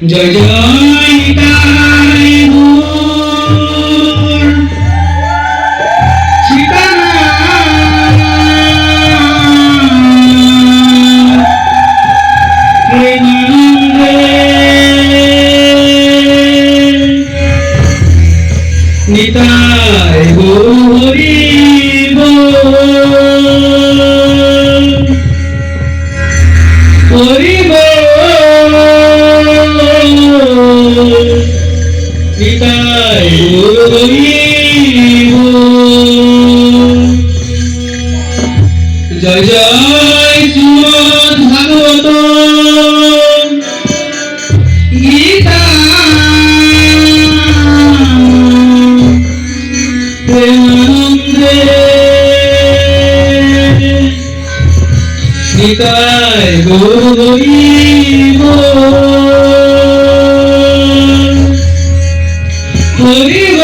জয় জয় নিতাই গৌর সীতানাথ জয় জয় শ্রীমদ ভাগবত। গীতা। প্রেমানন্দে। নিতাই গৌরীব হরিব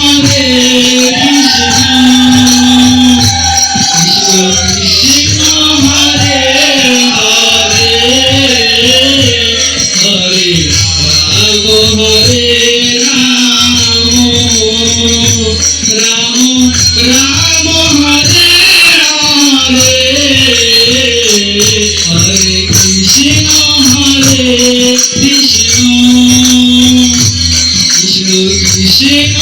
কৃষ্ণ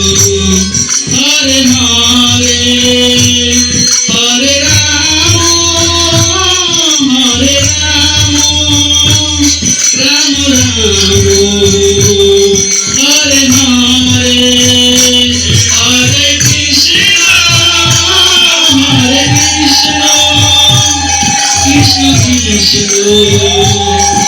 কৃষ্ণ কৃষ্ণ হরে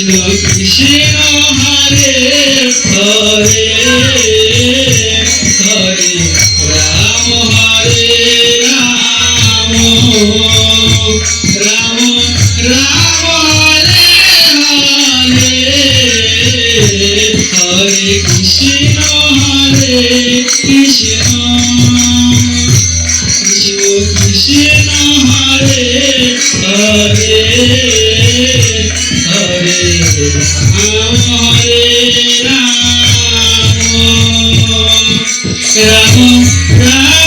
কৃষ্ণ হরে হরে হরে রাম হরে রাম রাম রাম হরে হরে কৃষ্ণ হরে কৃষ্ণ কৃষ্ণ কৃষ্ণ হরে হরে হরে রাম রাম রাম